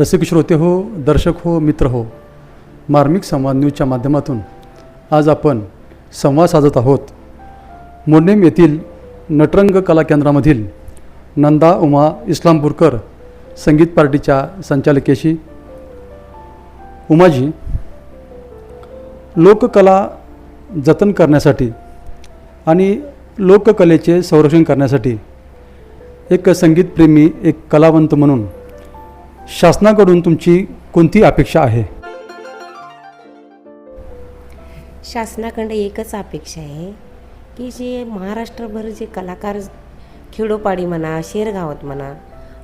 रसिक श्रोते हो दर्शक हो मित्र हो मार्मिक संवाद न्यूजच्या माध्यमातून आज आपण संवाद साधत आहोत. मोडनेम येथील नटरंग कला केंद्रामधील नंदा उमा इस्लामपूरकर संगीत पार्टीच्या संचालकेशी उमाजी लोककला जतन करण्यासाठी आणि लोककलेचे संरक्षण करण्यासाठी एक संगीतप्रेमी एक कलावंत म्हणून शासनाकडून तुमची कोणती अपेक्षा आहे? शासनाकडे एकच अपेक्षा आहे की जे महाराष्ट्रभर जे कलाकार खेडोपाडी म्हणा शेरगावात म्हणा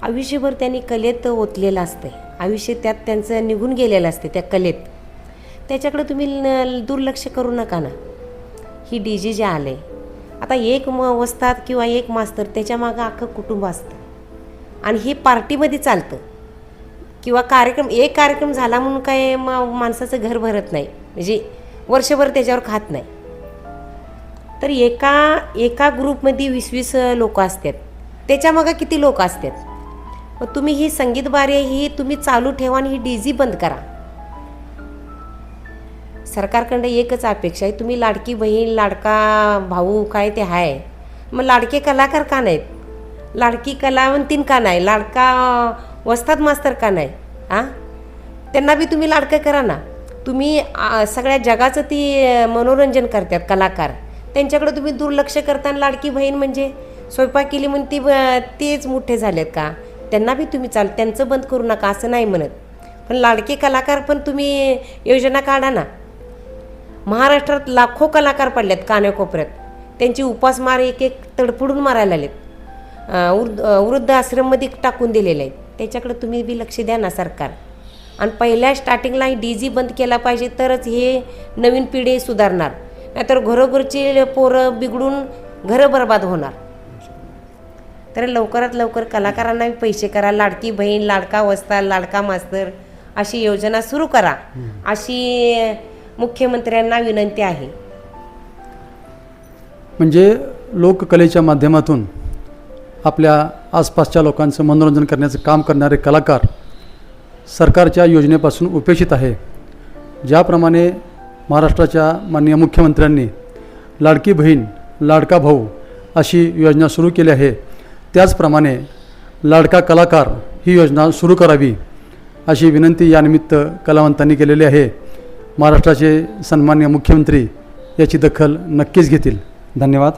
आयुष्यभर त्यांनी कलेत ओतलेलं असते आयुष्य त्यात त्यांचं निघून गेलेलं असते त्या कलेत. त्याच्याकडे तुम्ही न- दुर्लक्ष करू नका ना. ही डी जे जे आले आता एक म वस्तात किंवा एक मास्तर त्याच्या मागं अख्खं कुटुंब असतं. आणि हे पार्टीमध्ये चालतं. किंवा कार्यक्रम एक कार्यक्रम झाला म्हणून काय मा माणसाचं घर भरत नाही. म्हणजे वर्षभर त्याच्यावर खात नाही. तर एका एका ग्रुपमध्ये वीस वीस लोक असतात. त्याच्यामागं किती लोक असतात? मग तुम्ही ही संगीत बारे ही तुम्ही चालू ठेवा आणि ही डी जी बंद करा. सरकारकडं एकच अपेक्षा आहे तुम्ही लाडकी बहीण लाडका भाऊ काय ते आहे मग लाडके कलाकार का नाहीत? लाडकी कलावंतीन का नाही? लाडका वसतात मास्तर का नाही? आ? त्यांना बी तुम्ही लाडकं करा ना. तुम्ही सगळ्या जगाचं ती मनोरंजन करतात कलाकार. त्यांच्याकडे तुम्ही दुर्लक्ष करताना लाडकी बहीण म्हणजे स्वयंपाक केली म्हणून ती तेच मोठे झालेत का? त्यांना बी तुम्ही चाल त्यांचं बंद करू नका असं नाही म्हणत. पण लाडके कलाकार पण तुम्ही योजना काढा ना. महाराष्ट्रात लाखो कलाकार पडलेत कान्याकोपऱ्यात त्यांची उपासमार एक एक तडफडून मारायला आलेत वृद्ध वृद्ध आश्रममध्ये टाकून दिलेले आहेत. त्याच्याकडे तुम्ही बी लक्ष द्या ना सरकार. आणि पहिल्या स्टार्टिंगला डी जी बंद केला पाहिजे तरच हे नवीन पिढी सुधारणार. नाहीतर घरोघरची पोरं बिघडून घरं बर्बाद होणार. तर लवकरात लवकर कलाकारांना पैसे करा लाडकी बहीण लाडका वस्ता लाडका मास्तर अशी योजना सुरू करा. अशी मुख्यमंत्र्यांना विनंती आहे. म्हणजे लोककलेच्या माध्यमातून आपल्या आसपासच्या लोकांचं मनोरंजन करण्याचं काम करणारे कलाकार सरकारच्या योजनेपासून उपेक्षित आहे. ज्याप्रमाणे महाराष्ट्राच्या माननीय मुख्यमंत्र्यांनी लाडकी बहीण लाडका भाऊ अशी योजना सुरू केली आहे. त्याचप्रमाणे लाडका कलाकार ही योजना सुरू करावी अशी विनंती यानिमित्त कलावंतांनी केलेली आहे. महाराष्ट्राचे सन्मान्य मुख्यमंत्री याची दखल नक्कीच घेतील. धन्यवाद.